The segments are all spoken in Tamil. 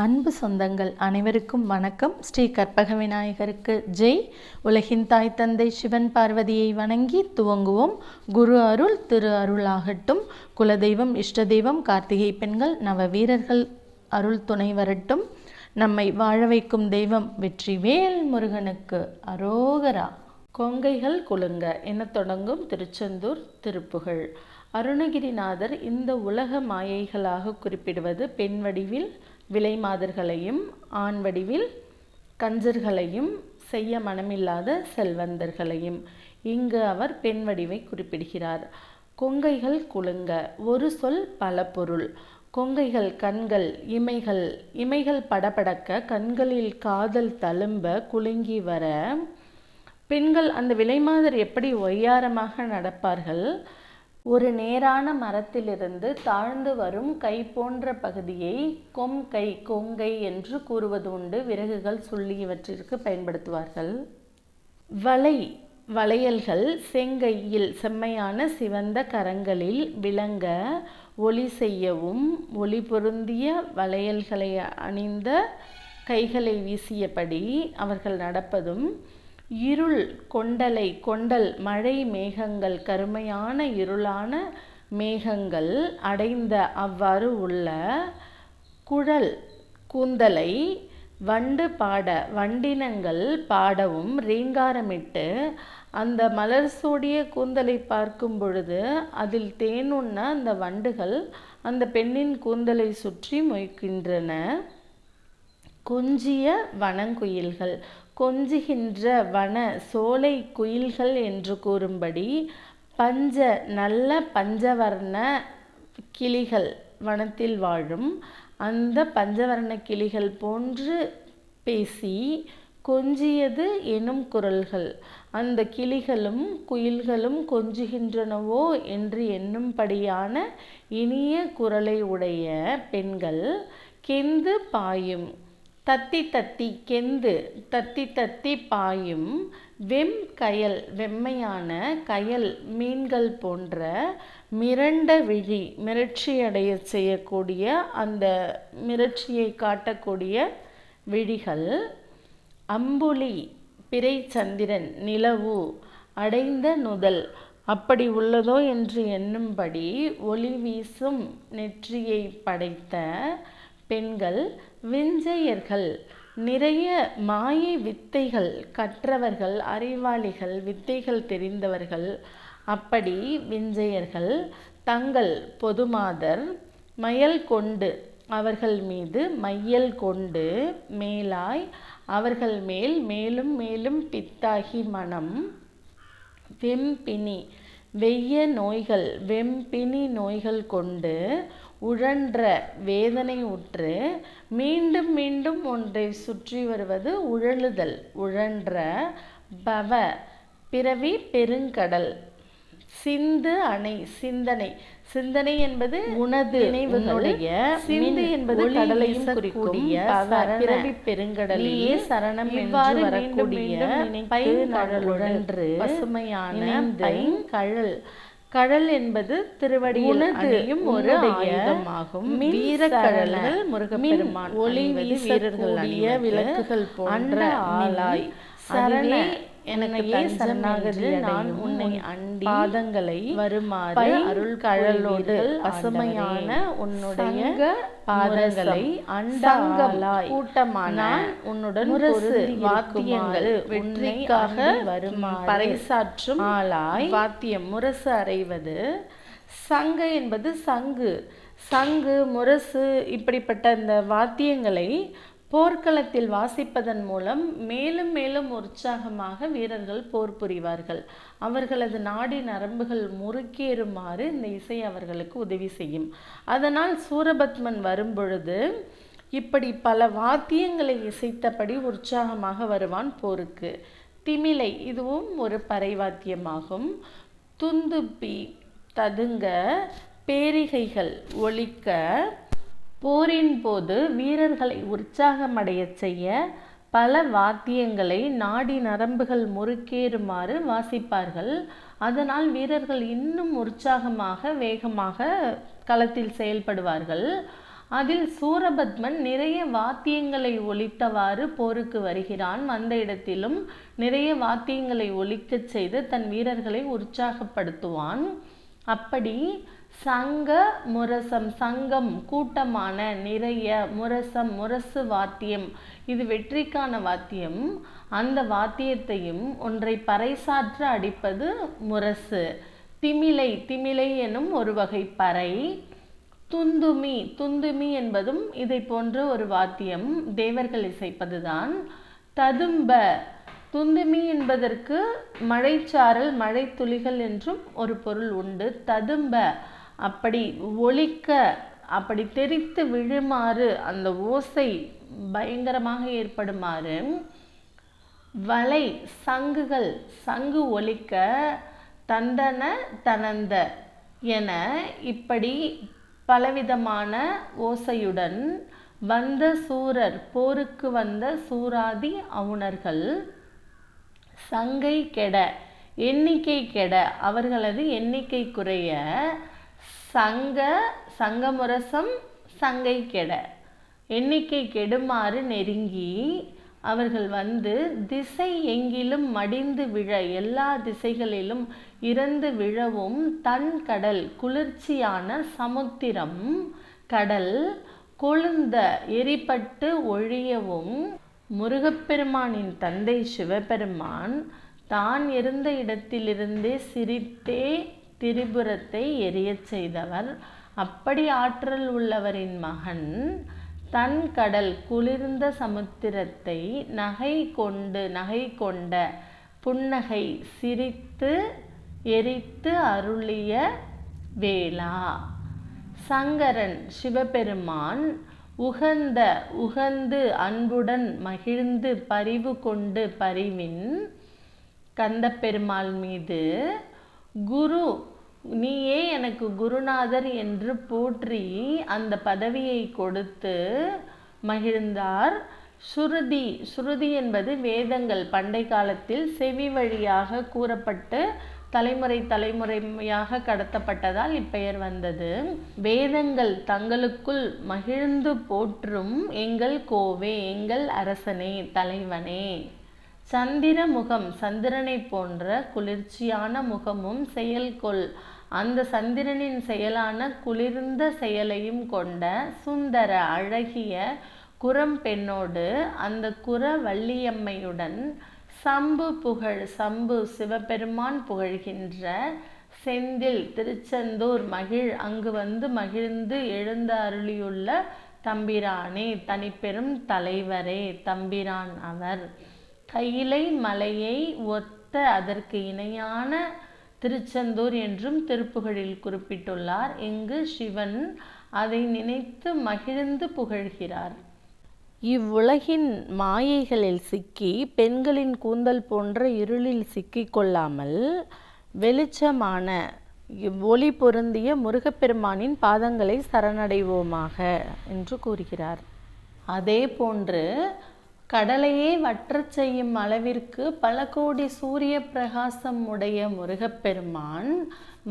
அன்பு சொந்தங்கள் அனைவருக்கும் வணக்கம். ஸ்ரீ கற்பக விநாயகருக்கு ஜெய். உலகின் தாய் தந்தை சிவன் பார்வதியை வணங்கி துவங்குவோம். குரு அருள் திரு அருளாகட்டும் குலதெய்வம் இஷ்ட தெய்வம் கார்த்திகை பெண்கள் நவ வீரர்கள் அருள் துணை வரட்டும். நம்மை வாழ வைக்கும் தெய்வம் வெற்றி வேல் முருகனுக்கு அரோகரா. கொங்கைகள் குலுங்க என தொடங்கும் திருச்செந்தூர் திருப்புகழ். அருணகிரிநாதர் இந்த உலக மாயைகளாக குறிப்பிடுவது பெண் வடிவில் விலை மாதர்களையும் ஆண் வடிவில் கஞ்சர்களையும் செய்ய மனமில்லாத செல்வந்தர்களையும். இங்கு அவர் பெண் வடிவை குறிப்பிடுகிறார். கொங்கைகள் குலுங்க ஒரு சொல் பல பொருள். கொங்கைகள் கண்கள் இமைகள் இமைகள் படபடக்க கண்களில் காதல் தழும்ப குலுங்கி வர பெண்கள் அந்த விலைமாதர் எப்படி ஒய்யாரமாக நடப்பார்கள்? ஒரு நேரான மரத்திலிருந்து தாழ்ந்து வரும் கை போன்ற பகுதியை கொம் கை கொங்கை என்று கூறுவது உண்டு விறகுகள் சொல்லியவற்றிற்கு பயன்படுத்துவார்கள். வலை வளையல்கள் செங்கையில் செம்மையான சிவந்த கரங்களில் விளங்க ஒளி செய்யவும் ஒளி பொருந்திய வளையல்களை அணிந்த கைகளை வீசியபடி அவர்கள் நடப்பதும் இருள் கொண்டலை கொண்டல் மழை மேகங்கள் கருமையான இருளான மேகங்கள் அடைந்த அவ்வாறு உள்ள குழல் கூந்தலை வண்டு பாட வண்டினங்கள் பாடவும் ரீங்காரமிட்டு அந்த மலர் சூடிய கூந்தலை பார்க்கும் பொழுது அதில் தேனுண்ண அந்த வண்டுகள் அந்த பெண்ணின் கூந்தலை சுற்றி மொய்க்கின்றன. கொஞ்சிய வனங்குயில்கள் கொஞ்சுகின்ற வன சோலை குயில்கள் என்று கூறும்படி பஞ்ச நல்ல பஞ்சவர்ண கிளிகள் வனத்தில் வாழும். அந்த பஞ்சவர்ண கிளிகள் போன்று பேசி கொஞ்சியது எனும் குரல்கள். அந்த கிளிகளும் குயில்களும் கொஞ்சுகின்றனவோ என்று எண்ணும்படியான இனிய குரலை உடைய பெண்கள் கெந்து பாயும். தத்தி தத்தி கெந்து தத்தி தத்தி பாயும் வெம் கயல் வெம்மையான கயல் மீன்கள் போன்ற மிரண்ட விழி மிரட்சியடைய செய்யக்கூடிய அந்த மிரட்சியை காட்டக்கூடிய விழிகள் அம்புலி பிறை சந்திரன் நிலவு அடைந்த நுதல் அப்படி உள்ளதோ என்று எண்ணும்படி ஒளி வீசும் நெற்றியை படைத்த பெண்கள் விஞ்சையர்கள் நிறைய மாயை வித்தைகள் கற்றவர்கள் அறிவாளிகள் வித்தைகள் தெரிந்தவர்கள் அப்படி விஞ்சையர்கள் தங்கள் பொதுமாதர் மயல் கொண்டு அவர்கள் மீது மையல் கொண்டு மேலாய் அவர்கள் மேல் மேலும் மேலும் பித்தாகி மனம். வெம்பினி வெய்ய நோய்கள் வெம்பினி நோய்கள் கொண்டு உழன்ற வேதனை உற்று மீண்டும் மீண்டும் ஒன்றை சுற்றி வருவது உழலுதல். உழன்ற பவ பிறவி பெருங்கடல். சிந்து அணை சிந்தனை. சிந்தனை என்பது உனது நினைவுகளுடைய சிந்து என்பது கடலையும் குறிக்கூடிய பிறவி பெருங்கடலையே சரணம் இவ்வாறு வரக்கூடிய பைங்கடலுழன்று பசுமையான பைங்கழல் கழல் என்பது திருவடியில் அணியும் ஒரு ஆயுதமாகும் வீரக்கழல்கள் முருகப்பெருமான் ஒளி வீசர்கள் அணிய விளக்குகள் போன்ற ஆளாய். சரண என்னையே சரணாகதி நான் உன்னை அண்டி பாதங்களை வருமாறு அருள் கழலோடு பசுமையான உன்னுடைய பாதங்களை அண்டங்களாய் கூட்டமான உன்னுடன் முரசு வாத்தியங்கள் வெற்றிக்காக வருமாறு பறைசாற்றும் ஆளாய் வாத்தியம் முரசு அறைவது. சங்கு என்பது சங்கு. சங்கு முரசு இப்படிப்பட்ட இந்த வாத்தியங்களை போர்க்களத்தில் வாசிப்பதன் மூலம் மேலும் மேலும் உற்சாகமாக வீரர்கள் போர் புரிவார்கள். அவர்களது நாடி நரம்புகள் முறுக்கேறுமாறு இந்த இசை அவர்களுக்கு உதவி செய்யும். அதனால் சூரபத்மன் வரும்பொழுது இப்படி பல வாத்தியங்களை இசைத்தபடி உற்சாகமாக வருவான் போருக்கு. திமிலை இதுவும் ஒரு பறை வாத்தியமாகும் துந்துப்பி ததுங்க பேரிகைகள் ஒழிக்க போரின் போது வீரர்களை உற்சாகமடைய செய்ய பல வாத்தியங்களை நாடி நரம்புகள் முறுக்கேறுமாறு வாசிப்பார்கள். அதனால் வீரர்கள் இன்னும் உற்சாகமாக வேகமாக களத்தில் செயல்படுவார்கள். அதில் சூரபத்மன் நிறைய வாத்தியங்களை ஒலித்தவாறு போருக்கு வருகிறான். வந்த இடத்திலும் நிறைய வாத்தியங்களை ஒலிக்கச் செய்து தன் வீரர்களை உற்சாகப்படுத்துவான். அப்படி சங்க முரசம் சங்கம் கூட்டமான நிறைய முரசம் முரசு வாத்தியம். இது வெற்றிக்கான வாத்தியம். அந்த வாத்தியத்தையும் ஒன்றை பறைசாற்ற அடிப்பது முரசு. திமிலை திமிலை எனும் ஒரு வகை பறை. துந்துமி துந்துமி என்பதும் இதை போன்ற ஒரு வாத்தியம். தேவர்கள் இசைப்பதுதான். ததும்ப. துந்துமி என்பதற்கு மழைச்சாரல் மழை துளிகள் என்றும் ஒரு பொருள் உண்டு. ததும்ப. அப்படி ஒலிக்க அப்படி தெரித்து விழுமாறு அந்த ஓசை பயங்கரமாக ஏற்படுமாறு வலை சங்குகள் சங்கு ஒலிக்க தந்தன தனந்த என இப்படி பலவிதமான ஓசையுடன் வந்த சூரர் போருக்கு வந்த சூராதி அவுணர்கள் சங்கை கெட எண்ணிக்கை கெட அவர்களது எண்ணிக்கை குறைய சங்க சங்கமுரசம் சங்கை கெட எண்ணிக்கை கெடுமாறு நெருங்கி அவர்கள் வந்து திசை எங்கிலும் மடிந்து விழ எல்லா திசைகளிலும் இறந்து விழவும் தன் கடல் குளிர்ச்சியான சமுத்திரம் கடல் கொழுந்த எரிப்பட்டு ஒழியவும் முருகப்பெருமானின் தந்தை சிவபெருமான் தான் இருந்த இடத்திலிருந்தே சிரித்தே திரிபுரத்தை எரியச் செய்தவர். அப்படி ஆற்றல் உள்ளவரின் மகன் தன் கடல் குளிர்ந்த சமுத்திரத்தை நகை கொண்டு நகை கொண்ட புன்னகை சிரித்து எரித்து அருளிய வேளா. சங்கரன் சிவபெருமான் உகந்த உகந்து அன்புடன் மகிழ்ந்து பரிவு கொண்டு பரிவின் கந்தப்பெருமாள் மீது குரு நீயே எனக்கு குருநாதர் என்று போற்றி அந்த பதவியை கொடுத்து மகிழ்ந்தார். சுருதி சுருதி என்பது வேதங்கள். பண்டை காலத்தில் செவி வழியாக கூறப்பட்டு தலைமுறை தலைமுறையாக கடத்தப்பட்டதால் இப்பெயர் வந்தது. வேதங்கள் தங்களுக்குள் மகிழ்ந்து போற்றும் எங்கள் கோவே எங்கள் அரசனே தலைவனே. சந்திர முகம் சந்திரனை போன்ற குளிர்ச்சியான முகமும் செயல்கொள். அந்த சந்திரனின் செயலான குளிர்ந்த செயலையும் கொண்ட சுந்தர அழகிய குரம் பெண்ணோடு அந்த குர வள்ளியம்மையுடன் சம்பு புகழ் சம்பு சிவபெருமான் புகழ்கின்ற செந்தில் திருச்செந்தூர் மகிழ் அங்கு வந்து மகிழ்ந்து எழுந்த அருளியுள்ள தம்பிரானே தனிப்பெரும் தலைவரே தம்பிரான் அவர். கையிலை மலையை ஒத்த அதற்கு இணையான திருச்செந்தூர் என்றும் திருப்புகழில் குறிப்பிட்டுள்ளார். இங்கு சிவன் அதை நினைத்து மகிழ்ந்து புகழ்கிறார். இவ்வுலகின் மாயைகளில் சிக்கி பெண்களின் கூந்தல் போன்ற இருளில் சிக்கிக் கொள்ளாமல் வெளிச்சமான ஒளி பொருந்திய முருகப்பெருமானின் பாதங்களை சரணடைவோமாக என்று கூறுகிறார். அதே போன்று கடலையே வற்றச் செய்யும் அளவிற்கு பல கோடி சூரிய பிரகாசம் உடைய முருகப்பெருமான்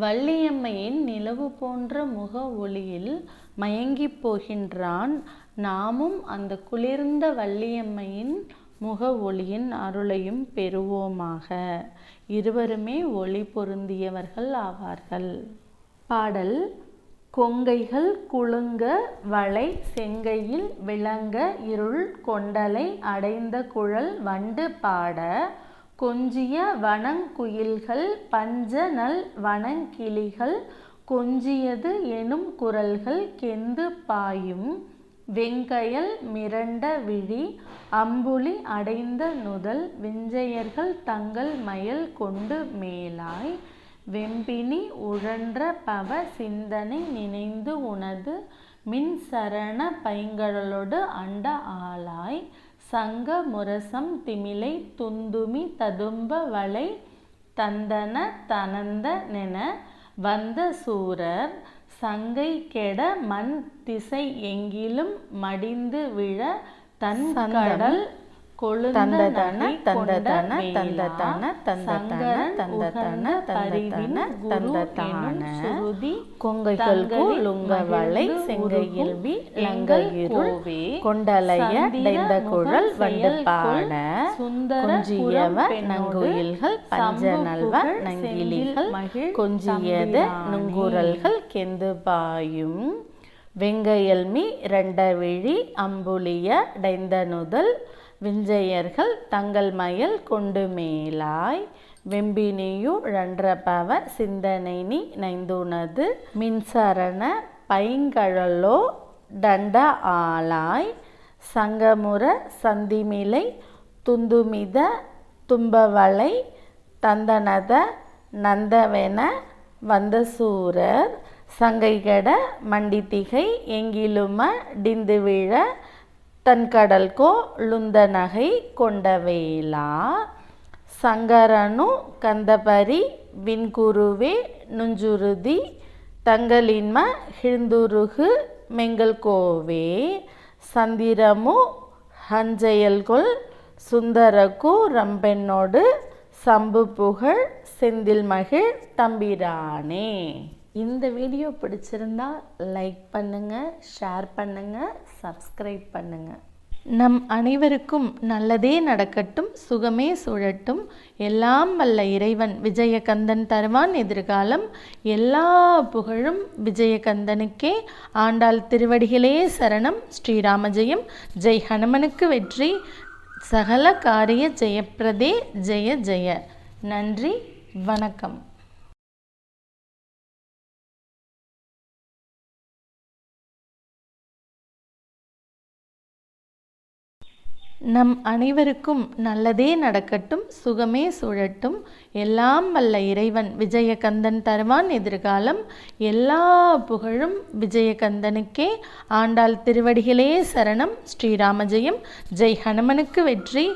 வள்ளியம்மையின் நிலவு போன்ற முக ஒளியில் மயங்கிப் போகின்றான். நாமும் அந்த குளிர்ந்த வள்ளியம்மையின் முக ஒளியின் அருளையும் பெறுவோமாக. இருவருமே ஒளி பொருந்தியவர்கள் ஆவார்கள். பாடல் கொங்கைகள் குலுங்க வளை செங்கையில் விளங்க இருள் கொண்டலை அடைந்த குழல் வண்டு பாட கொஞ்சிய வனங்குயில்கள் பஞ்ச நல் வனங்கிளிகள் கொஞ்சியது எனும் குரல்கள் கெந்து பாயும் வெங்கயல் மிரண்ட விழி அம்புலி அடைந்த நுதல் விஞ்சையர்கள் தங்கள் மயல் கொண்டு மேலாய் வெம்பினி உழன்ற பவ சிந்தனை நினைந்து உனது மின் சரண பைங்கழலொடு அண்ட ஆளாய் சங்க முரசம் திமிலை துந்துமி ததும்ப வளை தந்தன தனந்த நென வந்த சூரர் சங்கை கெட மண் திசை எங்கிலும் மடிந்து விழ தன் கடல் தந்ததன தந்ததன தந்ததன தந்ததன தந்ததன தந்ததன தந்ததான கொங்கைகள் லுங்கவளை செங்கையில்வி லங்கையிருள் கொண்டலைய டைந்த குழல் வண்டு பாட கொஞ்சியவ நங்குயில்கள் பஞ்ச நல்வ நங்கிலிகள் கொஞ்சியது நுங்குரல்கள் கெந்து பாயும் வெங்கையல்மி இரண்டவிழி அம்புலிய டைந்தனுதல் விஞ்சையர்கள் தங்கள் மயல் கொண்டு மேலாய் வெம்பினியு ழன்றபவ சிந்தனை நீ நைந்துனது மின்சரண பைங்கழலோ டண்ட ஆளாய் சங்கமுற சந்திமிலை துந்துமித தும்பவளை தந்தனத நந்தவென வந்த சூரர் சங்கைகட மண்டித்திகை எங்கிலும டிந்துவிழ தன்கடல்கோ லுந்தநகை கொண்டவேலா சங்கரனு கந்தபரி விண்குருவே நுஞ்சுருதி தங்களின்ம ஹிழ்ந்துருகு மெங்கல்கோவே. சந்திரமு ஹஞ்சையல்கொள் சுந்தரகு ரம்பெண்ணோடு சம்பு புகழ் செந்தில்மகிழ் தம்பிரானே. இந்த வீடியோ பிடிச்சிருந்தா லைக் பண்ணுங்கள் ஷேர் பண்ணுங்கள் சப்ஸ்கிரைப் பண்ணுங்கள் நம் அனைவருக்கும் நல்லதே நடக்கட்டும் சுகமே சுழட்டும். எல்லாம் வல்ல இறைவன் விஜயகந்தன் தருவான் எதிர்காலம். எல்லா புகழும் விஜயகந்தனுக்கே. ஆண்டாள் திருவடிகளே சரணம் ஸ்ரீராமஜெயம். ஜெய் ஹனுமனுக்கு வெற்றி. சகல காரிய ஜெயப்பிரதே ஜெய ஜெய. நன்றி வணக்கம். நம் அனைவருக்கும் நல்லதே நடக்கட்டும் சுகமே சுழட்டும். எல்லாம் வல்ல இறைவன் விஜயகந்தன் தருவான் எதிர்காலம். எல்லா புகழும் விஜயகந்தனுக்கே. ஆண்டாள் திருவடிகளே சரணம். ஸ்ரீராமஜெயம். ஜெய் ஹனுமனுக்கு வெற்றி.